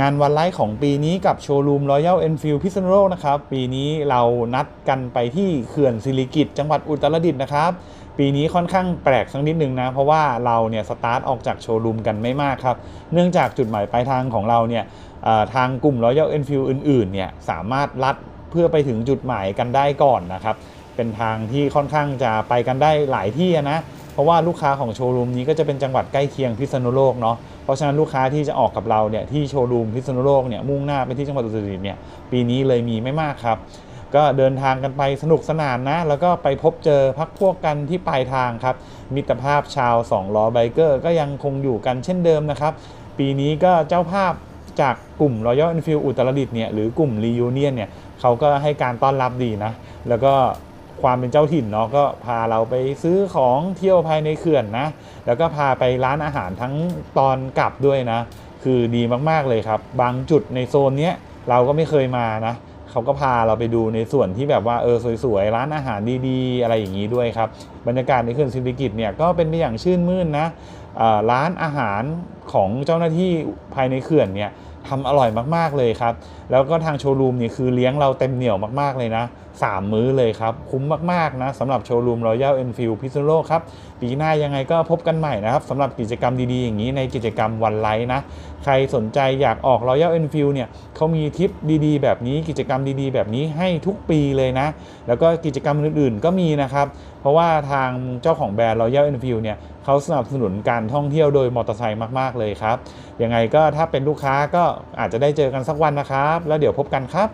งานวันไลฟ์ของปีนี้กับโชว์รูม Royal Enfield พิษณุโลกนะครับ ปีนี้เรานัดกันไปที่เขื่อนสิริกิตจังหวัดอุตรดิตถ์นะครับ ปีนี้ค่อนข้างแปลกสักนิดนึงนะ เพราะว่าเราเนี่ยสตาร์ทออกจากโชว์รูมกันไม่มากครับ เนื่องจากจุดหมายปลายทางของเราเนี่ยทางกลุ่ม Royal Enfield อื่นๆเนี่ยสามารถลัดเพื่อไปถึงจุดหมายกันได้ก่อนนะครับ เป็นทางที่ค่อนข้างจะไปกันได้หลายที่นะ เพราะว่าลูกค้าของโชว์รูมนี้ก็จะเป็นจังหวัดใกล้เคียงพิษณุโลกเนาะเพราะฉะนั้นลูกค้าที่จะออกกับเราเนี่ยที่โชว์รูมพิษณุโลกเนี่ยมุ่งหน้าไปที่จังหวัดอุตรดิตถ์เนี่ยปีนี้เลยมีไม่มากครับ ก็เดินทางกันไปสนุกสนานนะ แล้วก็ไปพบเจอพักพวกกันที่ปลายทางครับ มิตรภาพชาวสองล้อไบเกอร์ก็ยังคงอยู่กันเช่นเดิมนะครับ ปีนี้ก็เจ้าภาพจากกลุ่ม Royal Enfield อุตรดิตถ์เนี่ยหรือกลุ่ม Reunion เนี่ยเขาก็ให้การต้อนรับดีนะ แล้วก็ ความเป็นเจ้าถิ่นเนาะก็พาเราไปซื้อของเที่ยวภายในเขื่อนนะ แล้วก็พาไปร้านอาหารทั้งตอนกลับด้วยนะ คือดีมากๆเลยครับ บางจุดในโซนเนี้ยเราก็ไม่เคยมานะเขาก็พาเราไปดูในส่วนที่แบบว่าเออสวยๆ ร้านอาหารดีๆ อะไรอย่างนี้ด้วยครับ บรรยากาศในเขื่อนศิริกิตเนี่ยก็เป็นไปอย่างชื่นมื่นนะร้านอาหารของเจ้าหน้าที่ภายในเขื่อนเนี่ยทำอร่อยมากๆเลยครับ แล้วก็ทางโชว์รูมเนี่ยคือเลี้ยงเราเต็มเหนียวมากๆเลยนะสามมื้อเลยครับ คุ้มมากๆนะสำหรับโชว์รูม Royal Enfield พิษณุโลครับ ปีหน้ายังไงก็พบกันใหม่นะครับสำหรับกิจกรรมดีๆ อย่างนี้ในกิจกรรมวันไลฟ์นะ ใครสนใจอยากออก Royal Enfield เนี่ยเขามีทริปดีๆ แบบนี้กิจกรรมดีๆ แบบนี้ให้ทุกปีเลยนะ แล้วก็กิจกรรมอื่นๆก็มีนะครับ เพราะว่าทางเจ้าของแบรนด์ Royal Enfield เนี่ย เขาสนับสนุนการท่องเที่ยวโดยมอเตอร์ไซค์มากๆเลยครับยังไงก็ถ้าเป็นลูกค้าก็อาจจะได้เจอกันสักวันนะครับ แล้วเดี๋ยวพบกันครับ